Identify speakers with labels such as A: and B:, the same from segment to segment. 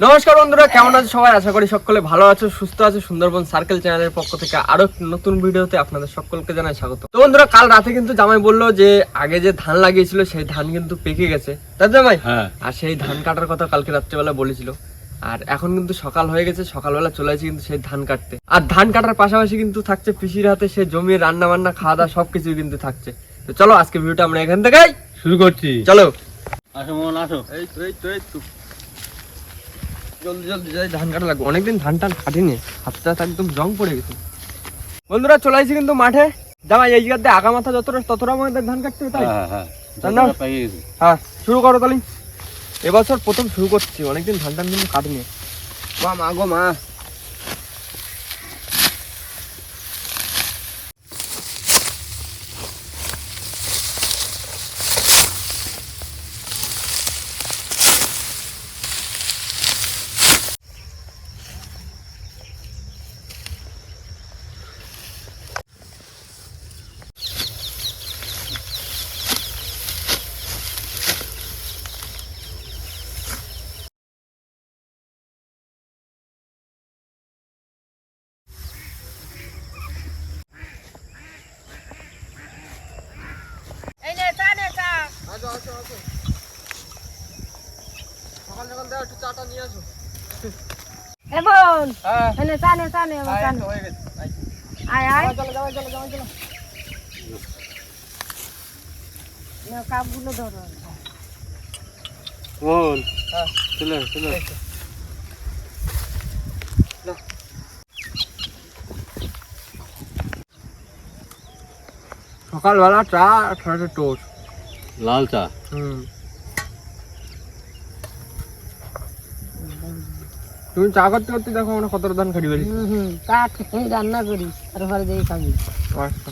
A: নমস্কার বন্ধুরা কেমন আছো সবাই? আশা করি সকলে ভালো আছো সুস্থ আছো। সুন্দরবন সার্কেল চ্যানেলের পক্ষ থেকে আরও নতুন ভিডিওতে আপনাদের সকলকে জানাই স্বাগত। তো বন্ধুরা কাল রাতে কিন্তু জামাই বলল যে আগে যে ধান লাগিয়েছিল সেই ধান কিন্তু পেকে গেছে। তাই জামাই?
B: হ্যাঁ।
A: আর সেই ধান কাটার কথা কালকে রাত্রেবেলা বলেছিল। আর এখন কিন্তু সকাল হয়ে গেছে সকালবেলা চলে আসি কিন্তু সেই ধান কাটতে। আর ধান কাটার পাশাপাশি কিন্তু থাকছে পিসির হাতে সে জমি রান্না বান্না খাওয়া দাওয়া সবকিছু কিন্তু থাকছে। তো চলো আজকে ভিডিওটা আমরা এখান থেকে
B: শুরু করছি।
A: চলো।
B: আসো মোহন আসো।
A: এই তো এই তো এই তো। জলদি জলদি যাই ধান কাটা লাগবে। অনেকদিন ধান টান কাটিনি হাতটা একদম জং পড়ে গেছে। বন্ধুরা চলে আসছি কিন্তু মাঠে। দাঁড়াই এই জায়গাতে আগা মাথা যতটা ততটা আমাদের ধান কাটতে হবে তাই?
B: হ্যাঁ হ্যাঁ।
A: হ্যাঁ শুরু করো তাহলে। এবছর প্রথম শুরু করছি অনেকদিন ধান টান কিন্তু কাটিনি। মা মা গো মা
C: এই নে চা নে চা
A: আসো আসো আসো সকাল সকাল দাও একটু চাটা নিয়ে আসো
C: এ বোন
A: হ্যাঁ।
C: এই নে চা নে চা নে আমার চা নে।
A: আয়।
C: আয় আয়।
A: চলো যাও চলো চলো।
C: নে কাপগুলো ধরো।
B: মোহন
A: হ্যাঁ।
B: চলে চলে।
A: সকালবেলা চা আর টোস্ট।
B: লাল চা?
A: হুম। তুমি চা করতে করতে দেখো আমরা কত ধান
C: হুম চা রান্না করি তারপরে যেই খাবি।
A: আচ্ছা।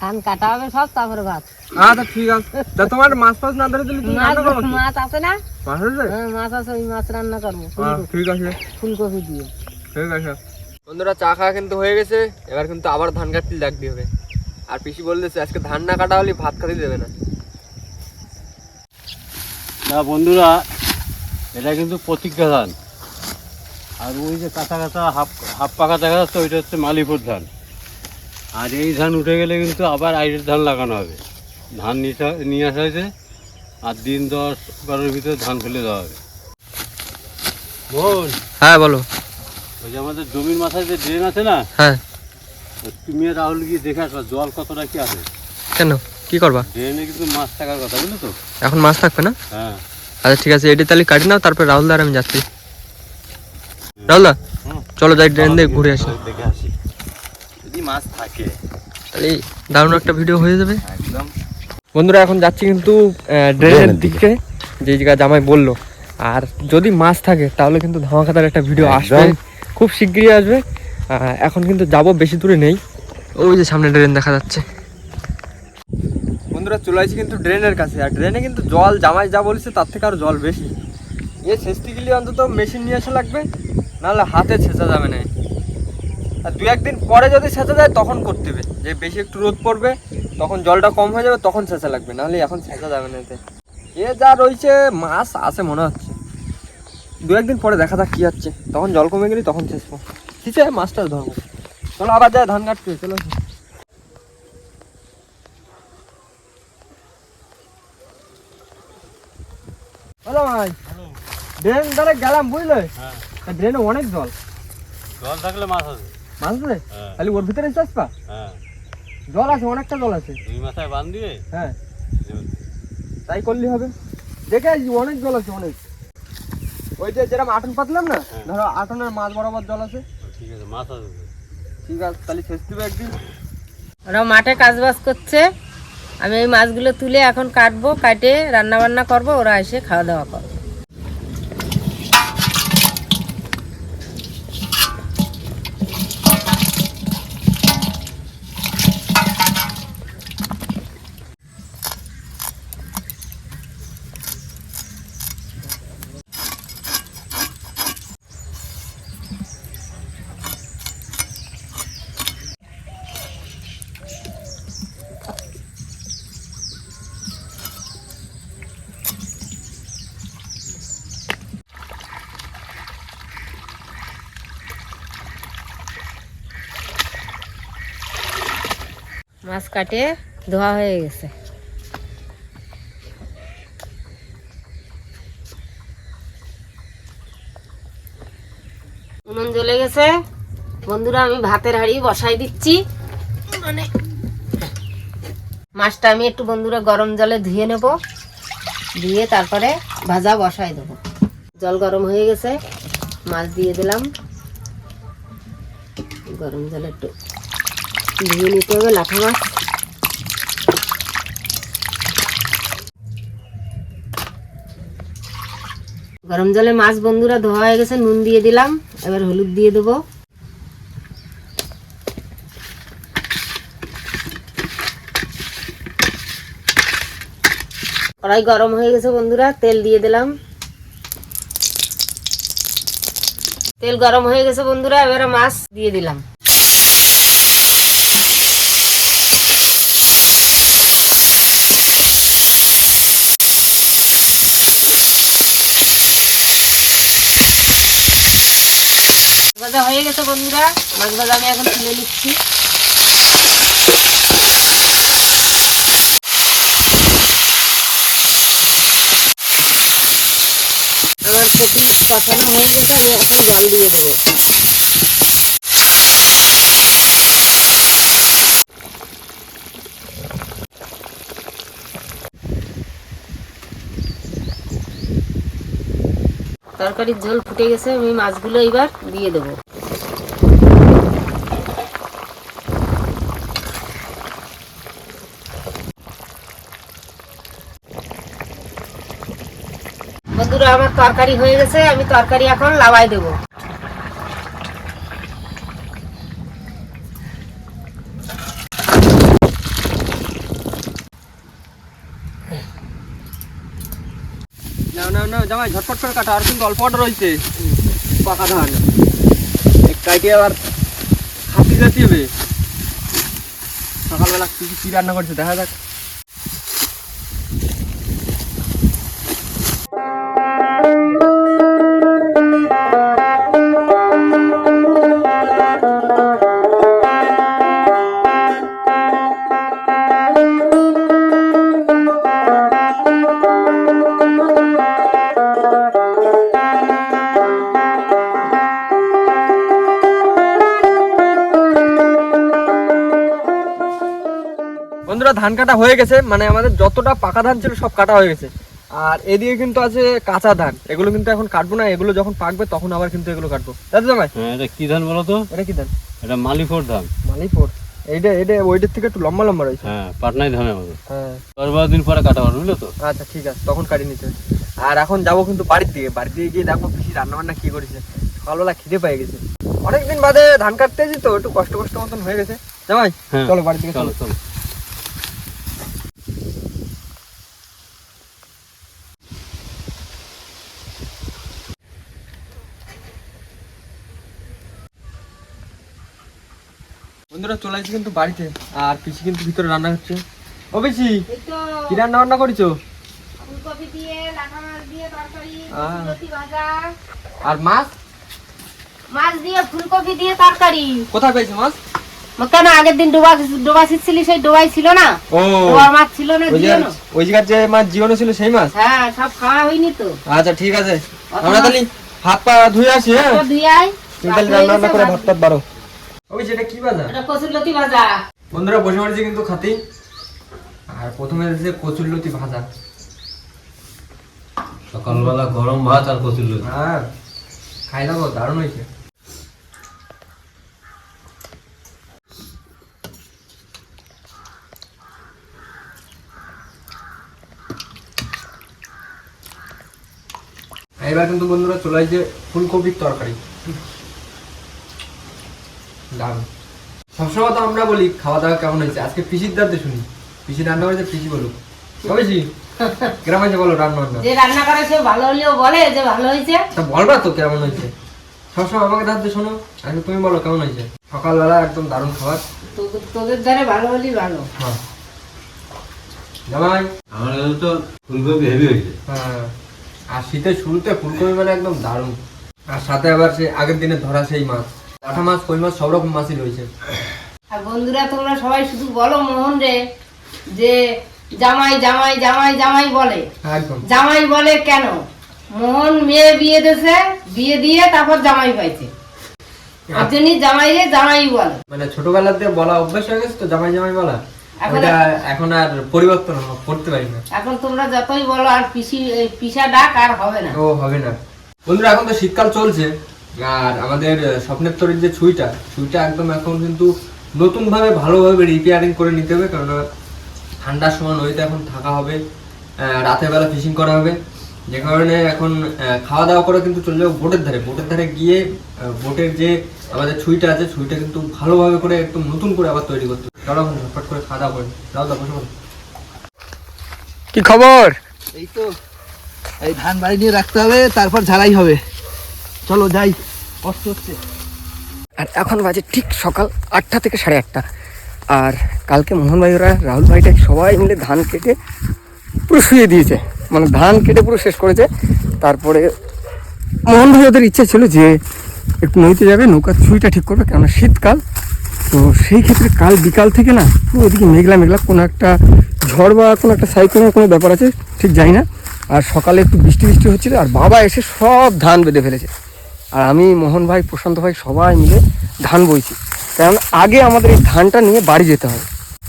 C: ধান কাটা হবে সব তারপরে ভাত।
A: আচ্ছা ঠিক আছে। তা তোমার মাছ ফাছ না ধরে দিলে তুমি
C: মাছ
A: রান্না করো
C: মাছ আছে না?
A: মাছ আছে?
C: হ্যাঁ মাছ আছে ওই মাছ রান্না করব। ফুলকপি-
A: ঠিক আছে।
C: ফুলকপি দিয়ে।
A: ঠিক আছে। বন্ধুরা চা খাওয়া কিন্তু হয়ে গেছে। এবার কিন্তু আবার ধান কাটতে লাগতে হবে। আর পিসি বলতেছে আজকে ধান না কাটা হলে ভাত খেতে দেবে না।
B: না বন্ধুরা এটা কিন্তু প্রতিজ্ঞা ধান। আর ওই যে কাঁচা কাঁচা হাফ হাফ পাকা দেখা যাচ্ছে ওইটা হচ্ছে মালিপুর ধান। আর এই ধান উঠে গেলে কিন্তু আবার আইরের ধান লাগানো হবে। ধান নিয়ে আসা- হয়েছে আর দিন দশ বারোর ভিতরে ধান ফেলে দেওয়া হবে। বোন
A: হ্যাঁ বলো।
B: ওই যে আমাদের জমির মাথায় যে ড্রেন আছে না
A: হ্যাঁ।
B: তুমি আর রাহুল গিয়ে দেখে আসবা জল কতটা কি আছে।
A: কেন? কি করবা?
B: ড্রেনে কিন্তু মাছ থাকার কথা বুঝলো তো।
A: এখন মাছ থাকবে না?
B: হ্যাঁ।
A: আচ্ছা ঠিক আছে এটি তাহলে কাটি নাও তারপর রাহুল দার আমি যাচ্ছি। রাহুল দা চলো যাই ট্রেন দিয়ে ঘুরে আসি।
B: দেখে আসি। যদি মাছ থাকে
A: তাহলে দারুণ একটা ভিডিও হয়ে যাবে।
B: একদম।
A: বন্ধুরা এখন যাচ্ছি কিন্তু ড্রেনের দিকে। যে জায়গা জামাই বলল। আর যদি মাছ থাকে তাহলে কিন্তু ধামাকাতার একটা ভিডিও আসবে। খুব শিগগিরই আসবে। এখন কিন্তু যাব বেশি দূরে নেই। ওই যে সামনে ড্রেন দেখা যাচ্ছে। বন্ধুরা চলে আসছি কিন্তু ড্রেনের কাছে। আর ড্রেনে কিন্তু জল জামাই যা বলেছে তার থেকে আরও জল বেশি। এ ছেঁচতে গেলে অন্তত মেশিন নিয়ে আসা লাগবে, নাহলে হাতে ছেঁচা যাবে না। আর দু একদিন পরে যদি ছেঁচা যায়, তখন করতে হবে। যে বেশি একটু রোদ পড়বে, তখন জলটা কম হয়ে যাবে, তখন ছেঁচা লাগবে, নাহলে এখন ছেঁচা যাবে না এতে। এ যা রয়েছে মাছ আছে মনে হচ্ছে। দু একদিন পরে দেখা যাক কি হচ্ছে। তখন জল কমে গেলে তখন ছেঁচবো। ঠিক আছে মাছটা ধরবো। চলো আবার যায় ধান কাটতে, চলো। হ্যালো ভাই। ড্রেন ধারে গেলাম বুঝলে?
B: হ্যাঁ।
A: ড্রেনে অনেক জল।
B: জল থাকলে মাছ আছে।
A: মাছ আছে?
B: হ্যাঁ।
A: খালি ওর ভিতরে এসে আসবা
B: হ্যাঁ।
A: জল আছে অনেকটা জল আছে।
B: দুই মাথায় বান দিয়ে?
A: হ্যাঁ। তাই করলে হবে। দেখে আসি অনেক জল আছে অনেক। ওই যে যেরকম আটন পাতলাম না
B: হ্যাঁ।
A: ধরো আটনের মাছ বরাবর জল আছে।
B: ঠিক আছে মাছ আছে।
A: ঠিক আছে তাহলে শেষ দিবে একদিন।
C: ওরা মাঠে কাজ বাজ করছে। আমি এই মাছগুলো তুলে এখন কাটবো কাটে রান্না বান্না করব ওরা এসে খাওয়া দাওয়া করবে। মাছ কাটে, ধোয়া হয়ে গেছে। উনুন জ্বলে গেছে। বন্ধুরা, আমি ভাতের হাঁড়ি বসাই দিচ্ছি। মানে মাছটা আমি একটু বন্ধুরা গরম জলে ধুয়ে নেব। দিয়ে তারপরে ভাজা বসাই দেবো। জল গরম হয়ে গেছে। মাছ দিয়ে দিলাম। গরম জলে একটু নিতে হবে, লাঠা মাছ। গরম জলে মাছ বন্ধুরা, ধোয়া হয়ে গেছে, নুন দিয়ে দিলাম, এবার হলুদ দিয়ে দেবো। কড়াই গরম হয়ে গেছে বন্ধুরা, তেল দিয়ে দিলাম। তেল গরম হয়ে গেছে বন্ধুরা, এবারে মাছ দিয়ে দিলাম। ভাজা হয়ে গেছে বন্ধুরা। মাছ ভাজা আমি এখন তুলে নিচ্ছি। আমার কচি কষানো হয়ে গেছে আমি এখন জল দিয়ে দেবো। তরকারির ঝোল ফুটে গেছে আমি মাছগুলো এবার দিয়ে দেবো। বন্ধুরা, আমার তরকারি হয়ে গেছে, আমি তরকারি এখন লাবাই দেবো।
A: নাও নাও নাও, জামাই, ঝটপট করে কাটা, আর কিন্তু অল্প অল্প রয়েছে পাকা ধান। কাইটে আবার খাসি যেতে হবে সকালবেলা কি কি রান্না করছে, দেখা যাক। বন্ধুরা ধান কাটা হয়ে গেছে মানে আমাদের যতটা পাকা ধান ছিল সব কাটা হয়ে গেছে। আর এদিকে কিন্তু আছে কাঁচা ধান এগুলো কিন্তু এখন কাটবো না এগুলো যখন পাকবে তখন আবার কিন্তু এগুলো কাটবো। দাদা জামাই?
B: হ্যাঁ এটা কি ধান বলো তো?
A: এটা কি ধান?
B: এটা মালিফোর ধান।
A: মালিপুর এইটা এইটা ওইটার থেকে একটু লম্বা লম্বা রয়েছে।
B: হ্যাঁ পাটনাই ধানের মতো।
A: হ্যাঁ।
B: দশ বারো দিন পরে কাটা বুঝলো তো?
A: আচ্ছা ঠিক আছে তখন কাটিয়ে নিতে আর এখন যাব কিন্তু বাড়ির দিকে। বাড়ির দিকে গিয়ে দেখব পিসি রান্না বান্না কি করেছে। সকালবেলা খিদে পেয়ে গেছে। অনেকদিন বাদে ধান কাটতে এসেছি তো একটু কষ্ট কষ্ট মতন হয়ে গেছে। জামাই
B: হ্যাঁ
A: চলো বাড়ির দিকে
B: চলো।
A: চলো। বন্ধুরা চলে আসছি কিন্তু বাড়িতে। আর পিসি কিন্তু ভিতরে রান্না হচ্ছে ও পিসি কি রান্না বান্না করেছ আর মাছ?
C: মাছ দিয়ে ফুলকপি দিয়ে তরকারি।
A: কোথায় পেয়েছ মাছ?
C: কেন আগের দিন ডোবা ডোবা সেই ডোবাই ছিল না?
A: ও।
C: ডোবার মাছ ছিল না
A: ওই জায়গার ওই জায়গার যে মাছ জীবনে ছিল সেই মাছ?
C: হ্যাঁ সব খাওয়া হয়নি তো।
A: আচ্ছা ঠিক আছে। আমরা তাহলে হাত পা ধুয়ে আসি হ্যাঁ?
C: আয়।
A: তুমি তাহলে রান্না করে ভাত টাত বারো ওই সেটা কি বাজার?
C: এটা কচুর লতি ভাজা
A: বন্ধুরা বসে পড়েছি কিন্তু খাতি। আর প্রথমে এসেছে কচুর লতি ভাজা।
B: সকালবেলা গরম ভাত আর কচুর লতি
A: হ্যাঁ খাই দাও দারুণ হয়েছে। এবার কিন্তু বন্ধুরা চলে আসছে ফুলকপির তরকারি। দারুণ সবসময় তো আমরা বলি খাওয়া দাওয়া কেমন হয়েছে? আজকে পিসির দাঁতে শুনি। পিসি রান্না করেছে পিসি বলুক। বুঝি গ্রাম বলো রান্না বান্না।
C: যে রান্না করে সে ভালো হলেও বলে যে ভালো হয়েছে।
A: তা বলবা তো কেমন হয়েছে? সবসময় আমাকে দাঁড়াতে শোনো আগে তুমি বলো কেমন হয়েছে? সকালবেলা একদম দারুণ খাবার।
C: তোদের দ্বারে ভালো হলেই ভালো।
A: হ্যাঁ। জামাই?
B: আমার তো ফুলকপি হেভি হয়েছে।
A: হ্যাঁ। আর শীতের শুরুতে ফুলকপি মানে একদম দারুণ। আর সাথে আবার সেই আগের দিনে ধরা সেই মাছ। কাঁঠা মাছ কই মাছ সব রকম মাছই রয়েছে।
C: আর বন্ধুরা তোমরা সবাই শুধু বলো মোহন রে যে জামাই জামাই জামাই জামাই বলে।
D: একদম।
C: জামাই বলে কেন? মোহন মেয়ে বিয়ে দিয়েছে বিয়ে দিয়ে তারপর জামাই পাইছে। আর জন্য জামাই রে জামাই বলে।
D: মানে ছোটবেলাতে বলা অভ্যাস হয়ে গেছে তো জামাই জামাই বলা?
C: এখন
D: এখন আর পরিবর্তন করতে পারি না।
C: এখন তোমরা যতই বলো আর পিসি পিসা ডাক আর হবে না।
D: ও হবে না। বন্ধুরা এখন তো শীতকাল চলছে। আর আমাদের স্বপ্নের তরির যে ছুঁইটা ছুঁইটা একদম এখন কিন্তু নতুন ভাবে ভালোভাবে রিপেয়ারিং করে নিতে হবে কারণ আহ, ঠান্ডার সময় নদীতে এখন থাকা হবে আহ, রাতের বেলা ফিশিং করা হবে। যে কারণে এখন আহ, খাওয়া দাওয়া করে কিন্তু চলে যাব বোটের ধারে। বোটের ধারে গিয়ে বোটের যে আমাদের ছুঁইটা আছে ছুঁইটা কিন্তু ভালোভাবে করে একদম নতুন করে আবার তৈরি করতে হবে। চলো এখন ঝটপট করে খাওয়া দাওয়া করে যাও দাও বসে বসে। কি খবর?
E: এই তো এই ধান বাড়ি নিয়ে রাখতে হবে তারপর ঝাড়াই হবে। চলো যাই। কষ্ট হচ্ছে।
D: আর এখন বাজে ঠিক সকাল আটটা থেকে সাড়ে আটটা। আর কালকে মোহন ভাই ওরা, রাহুল ভাইটা সবাই মিলে ধান কেটে পুরো শুয়ে দিয়েছে। মানে ধান কেটে পুরো শেষ করেছে। তারপরে মোহন ভাই ওদের ইচ্ছে ছিল যে একটু নদীতে যাবে, নৌকার ছুঁইটা ঠিক করবে, কেননা শীতকাল। তো সেই ক্ষেত্রে কাল বিকাল থেকে না, পুরো ওদিকে মেঘলা মেঘলা, কোনো একটা ঝড় বা কোনো একটা সাইক্লোনের কোনো ব্যাপার আছে, ঠিক জানি না। আর সকালে একটু বৃষ্টি বৃষ্টি হচ্ছিল, আর বাবা এসে সব ধান বেঁধে ফেলেছে। আর আমি মোহন ভাই প্রশান্ত ভাই সবাই মিলে ধান বইছি। কারণ আগে আমাদের এই ধানটা নিয়ে বাড়ি যেতে হবে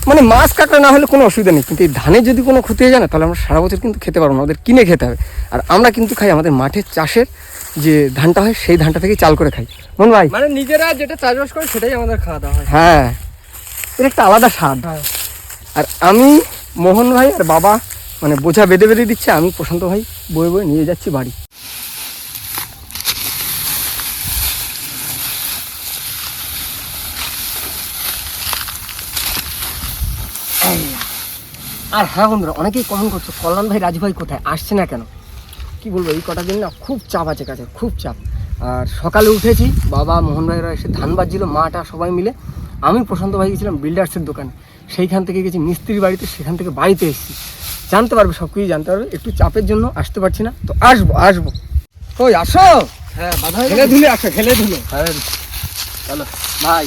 D: মানে মাছ কাটা না হলে কোনো অসুবিধা নেই কিন্তু এই ধানের যদি কোনো ক্ষতি হয়ে যায় না তাহলে আমরা সারা বছর কিন্তু খেতে পারব না ওদের কিনে খেতে হবে। আর আমরা কিন্তু খাই আমাদের মাঠের চাষের যে ধানটা হয় সেই ধানটা থেকে চাল করে খাই। মোহন ভাই?
E: মানে নিজেরা যেটা চাষবাস করে সেটাই আমাদের খাওয়া দাওয়া হয়।
D: হ্যাঁ এর একটা আলাদা স্বাদ। আর আমি মোহন ভাই আর বাবা মানে বোঝা বেঁধে বেঁধে দিচ্ছে আমি প্রশান্ত ভাই বয়ে বয়ে নিয়ে যাচ্ছি বাড়ি। আর হ্যাঁ বন্ধুরা অনেকেই কমেন্ট করছ কল্যাণ ভাই রাজু ভাই কোথায়? আসছে না কেন? কি বলব এই কটা দিন না খুব চাপ আছে কাছে খুব চাপ। আর সকালে উঠেছি বাবা মোহন ভাইরা এসে ধান বাজছিল মাটা সবাই মিলে। আমি প্রশান্ত ভাই গেছিলাম বিল্ডার্সের দোকানে। সেইখান থেকে গেছি মিস্ত্রির বাড়িতে সেখান থেকে বাড়িতে এসেছি। জানতে পারবে সব কিছু জানতে পারবে। একটু চাপের জন্য আসতে পারছি না। তো আসব আসব। ওই আসো!
E: হ্যাঁ বাধা
D: খেলে ধুলে আসো খেলে ধুলে।
E: হ্যাঁ।
D: চলো ভাই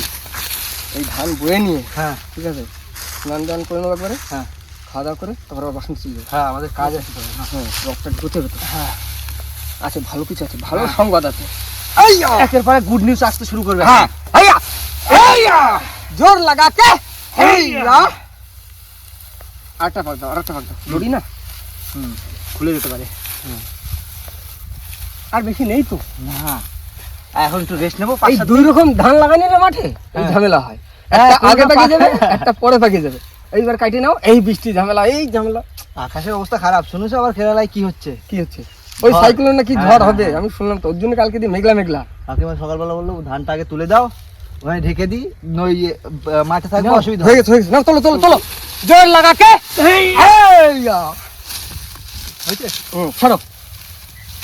D: এই ধান বয়ে নিয়ে
E: হ্যাঁ।
D: ঠিক আছে? স্নান টান করে নেব একবারে?
E: হ্যাঁ।
D: খাওয়া দাওয়া করে তারপর আবার বাসন চলবে
E: হ্যাঁ আমাদের কাজ আছে তো।
D: হ্যাঁ হতো
E: হ্যাঁ।
D: আছে ভালো কিছু আছে ভালো
E: হ্যাঁ।
D: সংবাদ আছে।
E: একের পরে গুড নিউজ আসতে শুরু করবে।
D: হ্যাঁ জোর লাগা কে হেইয়া আরেকটা পাক দাও আরেকটা দাও। দড়ি না?
E: হুম।
D: খুলে যেতে পারে। আর বেশি নেই তো।
E: না এখন একটু রেস্ট নেব
D: এই দুই রকম ধান লাগানি না মাঠে?
E: হ্যাঁ।
D: ঝামেলা হয়।
E: হ্যাঁ,
D: একটা আগে
E: কোনটা
D: পাকে যাবে একটা পরে পাকে যাবে। এইবার কাটে নাও এই বৃষ্টি ঝামেলা এই ঝামেলা।
E: আকাশের অবস্থা খারাপ শুনেছো আবার কেরালায় কি হচ্ছে?
D: কি হচ্ছে? ওই সাইক্লোন নাকি
E: হ্যাঁ,
D: ঝড়
E: হ্যাঁ,
D: হবে
E: হ্যাঁ।
D: আমি শুনলাম তো ওর জন্য কালকে দিয়ে মেঘলা মেঘলা।
E: কাকিমা সকালবেলা বলল ধানটা আগে তুলে দাও ওখানে ঢেকে দিই নই মাঠে থাকবে অসুবিধা
D: হয়ে
E: না।
D: গেছে হয়ে গেছে। নাও চলো চলো চলো জোর লাগা কে?
E: হয়েছে?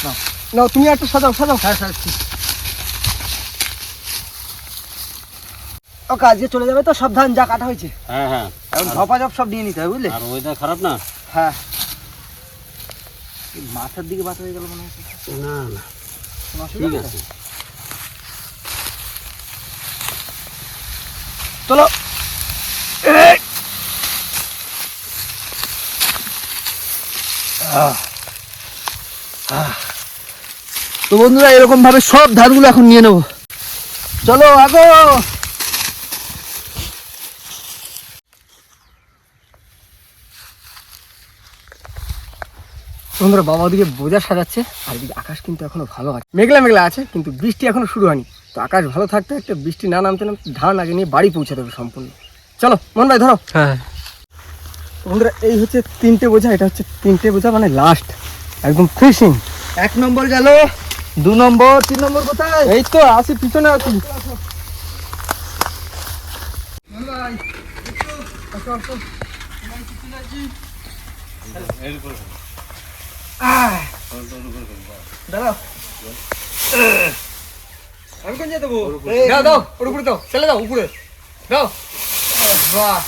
D: নাও। নাও তুমি একটা সাজাও সাজাও।
E: হ্যাঁ স্যার ও কাজে চলে যাবে তো সব ধান যা কাটা হয়েছে।
B: হ্যাঁ হ্যাঁ।
E: এখন ঝপাঝপ সব নিয়ে নিতে হবে বুঝলে?
B: আর ওয়েদার খারাপ না?
E: হ্যাঁ। মাথার দিকে বাতা হয়ে গেল মনে হচ্ছে।
B: না না। ঠিক আছে।
E: চলো তো বন্ধুরা এরকম ভাবে সব ধানগুলো এখন নিয়ে নেব। চলো আগো!
D: বন্ধুরা বাবা ওদিকে বোঝা সাজাচ্ছে আর এদিকে আকাশ কিন্তু এখনও ভালো আছে। মেঘলা মেঘলা আছে কিন্তু বৃষ্টি এখনও শুরু হয়নি। তো আকাশ ভালো থাকতে একটা বৃষ্টি না নামতে নামতে ধান আগে নিয়ে বাড়ি পৌঁছে দেবে সম্পূর্ণ। চলো মন ভাই ধরো। হ্যাঁ। বন্ধুরা এই হচ্ছে তিনটে বোঝা এটা হচ্ছে তিনটে বোঝা মানে লাস্ট একদম ফিশিং
E: এক নম্বর গেল দু নম্বর তিন নম্বর কোথায়?
D: এই তো আসি পিছনে আছি।
E: দাঁড়াও।
D: আমি কোন যেতে দাও দাও ওর উপরে দাও ছেলে দাও উপরে। দাও বাহ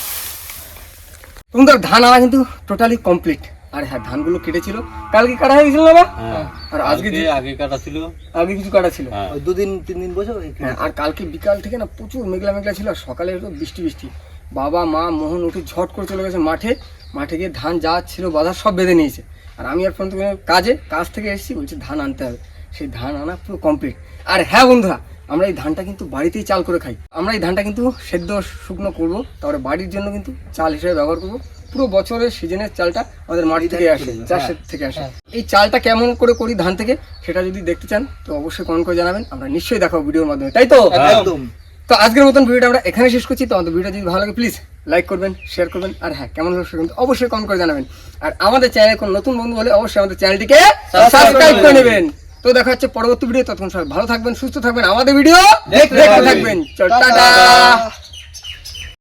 D: বন্ধুরা ধান আনা কিন্তু টোটালি কমপ্লিট আর হ্যাঁ ধানগুলো কেটেছিল। কালকে কাটা হয়েছিল না
F: হ্যাঁ।
D: আর আজকে যে-
F: আগে কাটা ছিল।
D: আগে কিছু কাটা ছিল।
F: হ্যাঁ।
E: দুদিন তিন দিন বসে
D: হ্যাঁ আর কালকে বিকাল থেকে না প্রচুর মেঘলা মেঘলা ছিল আর সকালে বৃষ্টি বৃষ্টি। বাবা মা মোহন উঠে ঝট করে চলে গেছে মাঠে। মাঠে গিয়ে ধান যা ছিল বাজার সব বেঁধে নিয়েছে। আর আমি আর ফোন কাজে কাজ থেকে এসেছি বলছি ধান আনতে হবে। সেই ধান আনা পুরো কমপ্লিট আর হ্যাঁ বন্ধুরা আমরা এই ধানটা কিন্তু বাড়িতেই চাল করে খাই। আমরা এই ধানটা কিন্তু সেদ্ধ শুকনো করব তারপরে বাড়ির জন্য কিন্তু চাল হিসেবে ব্যবহার করব। পুরো বছরের সিজনের চালটা আমাদের মাটি থেকে আসে চাষের থেকে আসে। এই চালটা কেমন করে করি ধান থেকে সেটা যদি দেখতে চান তো অবশ্যই কমেন্ট করে জানাবেন। আমরা নিশ্চয়ই দেখাবো ভিডিওর মাধ্যমে তাই তো?
E: একদম।
D: তো আজকের মতন ভিডিওটা আমরা এখানে শেষ করছি। তো আমাদের ভিডিও যদি ভালো লাগে প্লিজ লাইক করবেন শেয়ার করবেন আর হ্যাঁ কেমন হলো সেটা কিন্তু অবশ্যই কমেন্ট করে জানাবেন। আর আমাদের চ্যানেলে কোনো নতুন বন্ধু হলে অবশ্যই আমাদের চ্যানেলটিকে সাবস্ক্রাইব করে নেবেন। তো দেখা হচ্ছে পরবর্তী ভিডিও ততক্ষণ সবাই ভালো থাকবেন সুস্থ থাকবেন আমাদের ভিডিও দেখতে থাকবেন। চল টাটা।